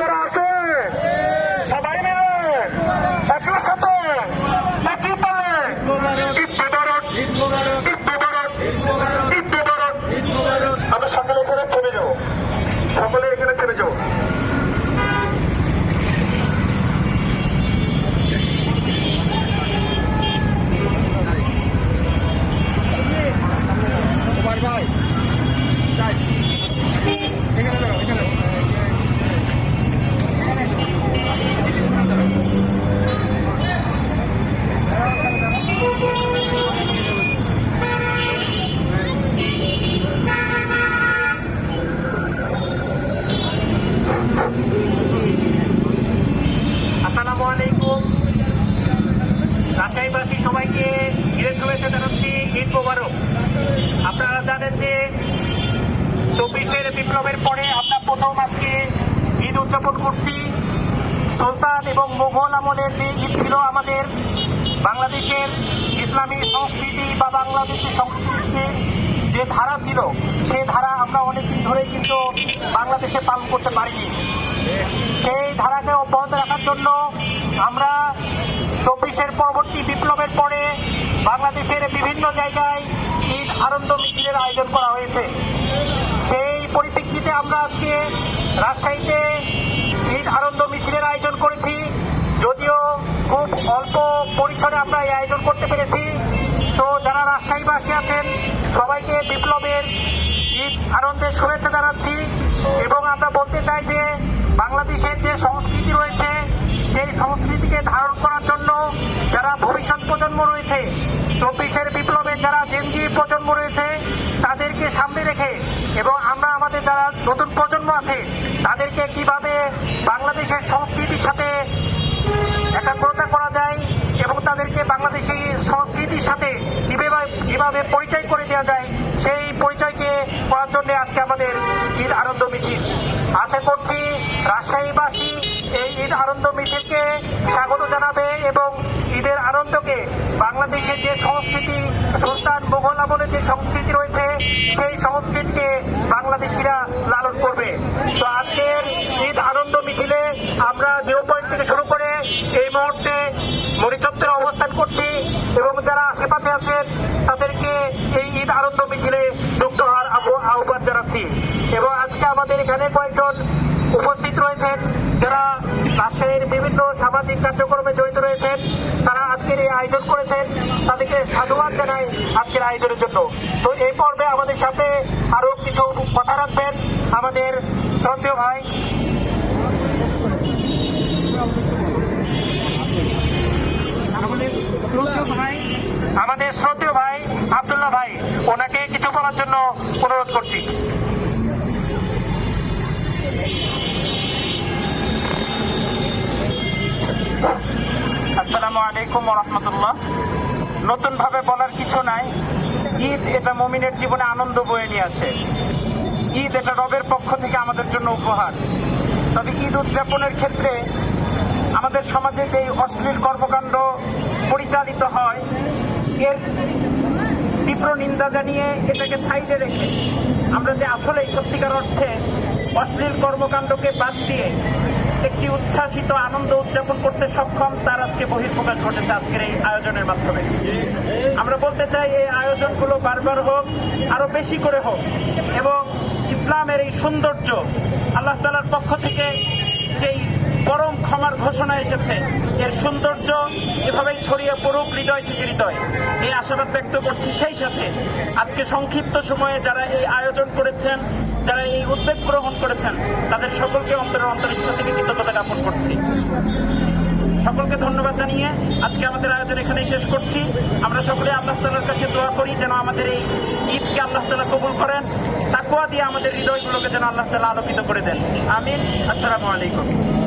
যারা আছে। সবাই মিলে একই সাথে একই পালে ঈদ মোবারক ঈদ মোবারক, ঈদ আমরা সকলে এখানে থেমে যাব। সকলে এখানে থেমে যাব। কুমার ঈদের শুভেচ্ছা জানাচ্ছি ঈদ মোবারক। আপনারা জানেন যে চব্বিশের বিপ্লবের পরে আমরা প্রথম আজকে ঈদ উদযাপন করছি। সুলতান এবং মোঘল আমলের যে ঈদ ছিল আমাদের বাংলাদেশের ইসলামী সংস্কৃতি বা বাংলাদেশের সংস্কৃতিতে যে ধারা ছিল, সেই ধারা আমরা অনেকদিন ধরে কিন্তু বাংলাদেশে পালন করতে পারিনি। সেই ধারাকে অব্যাহত রাখার জন্য আমরা চব্বিশের পরবর্তী বিপ্লবের পরে বাংলাদেশের বিভিন্ন জায়গায় ঈদ আনন্দ মিছিলের আয়োজন করা হয়েছে। সেই পরিপ্রেক্ষিতে আমরা আজকে রাজশাহীতে ঈদ আনন্দ মিছিলের আয়োজন করেছি। যদিও খুব অল্প পরিসরে আমরা এই আয়োজন করতে পেরেছি। তো যারা রাজশাহীবাসী আছেন, সবাইকে বিপ্লবের ঈদ আনন্দের শুভেচ্ছা জানাচ্ছি এবং আমরা বলতে চাই যে বাংলাদেশের যে সংস্কৃতি রয়েছে, সেই সংস্কৃতিকে ধারণ করার জন্য যারা ভবিষ্যৎ প্রজন্ম রয়েছে, চব্বিশের বিপ্লবের যারা জেনজি প্রজন্ম রয়েছে, তাদেরকে সামনে রেখে এবং আমরা আমাদের যারা নতুন প্রজন্ম আছে, তাদেরকে কীভাবে বাংলাদেশের সংস্কৃতির সাথে একাগ্রতা করা যায় এবং তাদেরকে বাংলাদেশি সংস্কৃতির সাথে কীভাবে পরিচয় করে দেওয়া যায়, সেই পরিচয়কে করার জন্য আজকে আমাদের ঈদ আনন্দ মিছিল। আশা করছি রাজশাহীবাসী এই ঈদ আনন্দ মিছিলকে স্বাগত জানাবে এবং ঈদের আনন্দকে বাংলাদেশের যে সংস্কৃতি, সুলতান মোঘল আমলের যে সংস্কৃতি রয়েছে, সেই সংস্কৃতিকে বাংলাদেশিরা লালন করবে। তো আজকের ঈদ আনন্দ মিছিলে আমরা জিরো পয়েন্ট থেকে শুরু করে এই মুহূর্তে মরিচত্বরে অবস্থান করছি এবং যারা আশেপাশে আছেন, তাদেরকে এই ঈদ আনন্দ মিছিলে যুক্ত হওয়ার আহ্বান জানাচ্ছি। এবং আজকে আমাদের এখানে কয়েকজন উপস্থিত রয়েছেন, যারা রাজশাহীর বিভিন্ন সামাজিক কার্যক্রমে জড়িত রয়েছেন, তারা আজকের এই আয়োজন করেছেন, তাদেরকে সাধুবাদ জানাই আজকের আয়োজনের জন্য। তো এই পর্বে আমাদের সাথে আরও কিছু কথা রাখবেন আমাদের শ্রদ্ধেয় ভাই। আমাদের শ্রদ্ধেয় ভাই আব্দুল্লাহ ভাই, ওনাকে কিছু বলার জন্য অনুরোধ করছি। আলাইকুম রহমতুল্লাহ নতুন ভাবে বলার কিছু নাই। ঈদ এটা মমিনের জীবনে আনন্দ বয়ে নিয়ে আসে। ঈদ এটা রবের পক্ষ থেকে আমাদের জন্য উপহার। তবে ঈদ উদযাপনের ক্ষেত্রে আমাদের সমাজে যে অশ্লীল কর্মকাণ্ড পরিচালিত হয়, এর তীব্র নিন্দা জানিয়ে এটাকে সাইডে রেখে আমরা যে আসলে সত্যিকার অর্থে অশ্লীল কর্মকাণ্ডকে বাদ দিয়ে একটি উচ্ছ্বাসিত আনন্দ উদযাপন করতে সক্ষম, তার আজকে বহির্প্রকাশ ঘটেছে আজকের এই আয়োজনের মাধ্যমে। আমরা বলতে চাই, এই আয়োজনগুলো বারবার হোক আরও বেশি করে হোক, এবং ইসলামের এই সৌন্দর্য আল্লাহ তালার পক্ষ থেকে যেই পরম ক্ষমার ঘোষণা এসেছে। এর সৌন্দর্য এভাবেই ছড়িয়ে পড়ুক হৃদয় থেকে হৃদয়। এই আশাবাদ ব্যক্ত করছি সেই সাথে। আজকে সংক্ষিপ্ত সময়ে যারা এই আয়োজন করেছেন, যারা এই উদ্যোগ গ্রহণ করেছেন, তাদের সকলকে অন্তরের অন্তরিষ্ঠ থেকে কৃতজ্ঞতা জ্ঞাপন করছি। সকলকে ধন্যবাদ জানিয়ে আজকে আমাদের আয়োজন এখানেই শেষ করছি। আমরা সকলে আল্লাহ তালার কাছে দোয়া করি যেন আমাদের এই ঈদকে আল্লাহ তালা কবুল করেন। তাকুয়া দিয়ে আমাদের হৃদয়গুলোকে যেন আল্লাহ তালা আলোকিত করে দেন। আমিন। আসসালামু আলাইকুম।